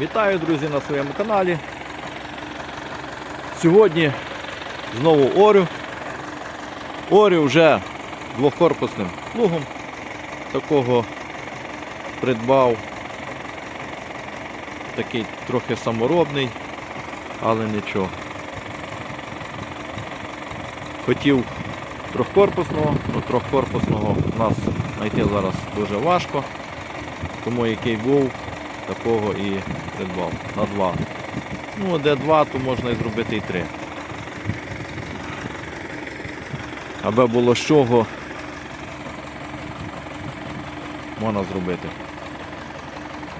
Вітаю, друзі, на своєму каналі. Сьогодні знову орю. Орю вже двохкорпусним плугом. Такого придбав. Такий трохи саморобний, але нічого. Хотів трьохкорпусного, ну трьохкорпусного у нас знайти зараз дуже важко. Тому який був, такого і придбав на два. Ну, де два, то можна і зробити і три. Аби було з чого можна зробити.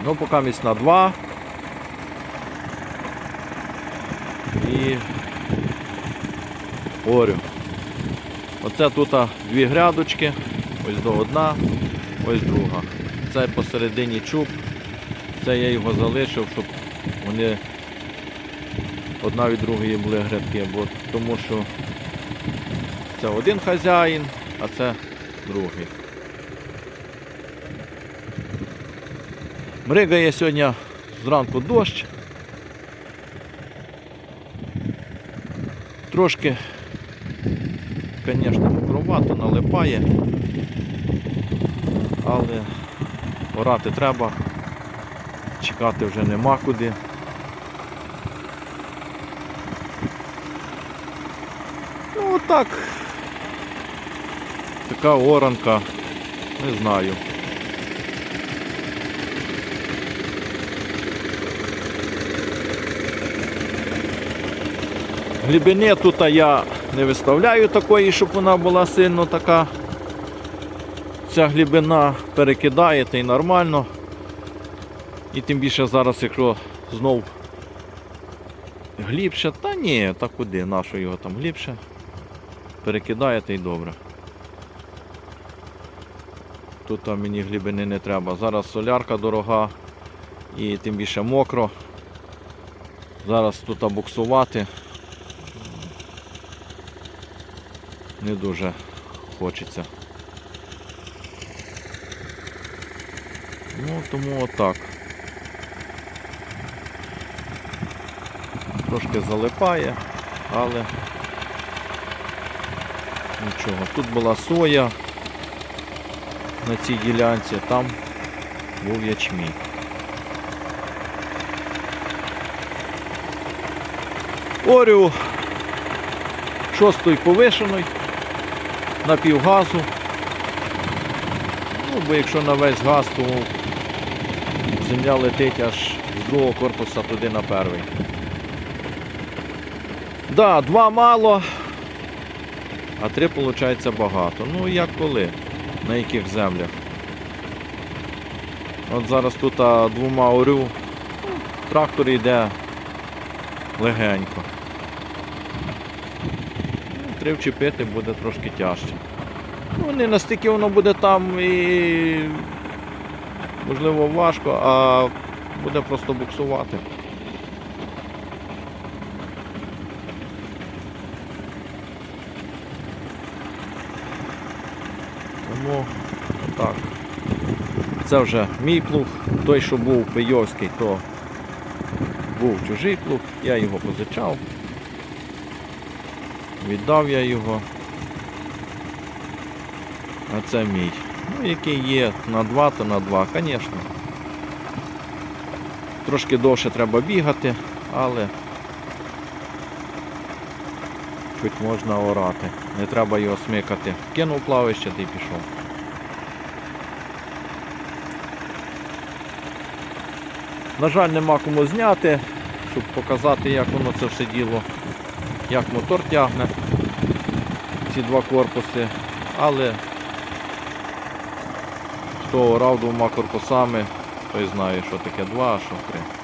Ну, поки місць на два. І орю. Оце тут дві грядочки, ось до одна, ось друга. Це посередині чуб. Це я його залишив, щоб вони одна від другої були грядки, бо тому що це один хазяїн, а це другий. Мригає сьогодні зранку дощ. Трошки, звісно, мокровато налипає, але орати треба, чекати вже нема куди. Ну отак. Така оранка, не знаю. Глибини тут я не виставляю такої, щоб вона була сильно така. Ця глибина перекидаєте і нормально. І тим більше зараз, якщо знов глибше, та ні, та куди, нащо його там глибше. Перекидаєте і добре. Тут там мені глибини не треба. Зараз солярка дорога і тим більше мокро. Зараз тут буксувати. Не дуже хочеться. Ну, тому отак. Трошки залипає, але нічого. Тут була соя на цій ділянці, там був ячмінь. Орю шостої повишеної на півгазу. Ну, бо якщо на весь газ, то земля летить аж з другого корпуса туди на перший. Да, два мало, а три виходить багато. Ну як коли? На яких землях? От зараз тут двома орю, трактор йде легенько. Ну, Три вчепити буде трошки тяжче. Ну, не настільки воно буде там і можливо важко, а буде просто буксувати. Тому так. Це вже мій плуг. Той, що був Пийовський, то був чужий плуг, я його позичав. Віддав я його. А це мій. Ну, який є на 2, то на 2, звісно. Трошки довше треба бігати, але хоч можна орати. Не треба його смикати. Кинув плавище та й пішов. На жаль, нема кому зняти, щоб показати, як воно це все діло, як мотор тягне ці два корпуси, але хто орав двома корпусами, той знає, що таке два, а що три.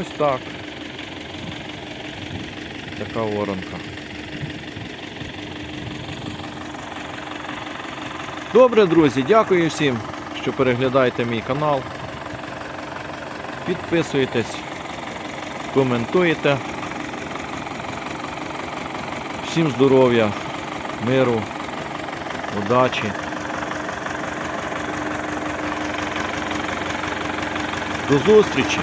Ось так. Така воронка. Добре, друзі, дякую всім, що переглядаєте мій канал. Підписуйтесь, коментуєте. Всім здоров'я, миру, удачі. До зустрічі!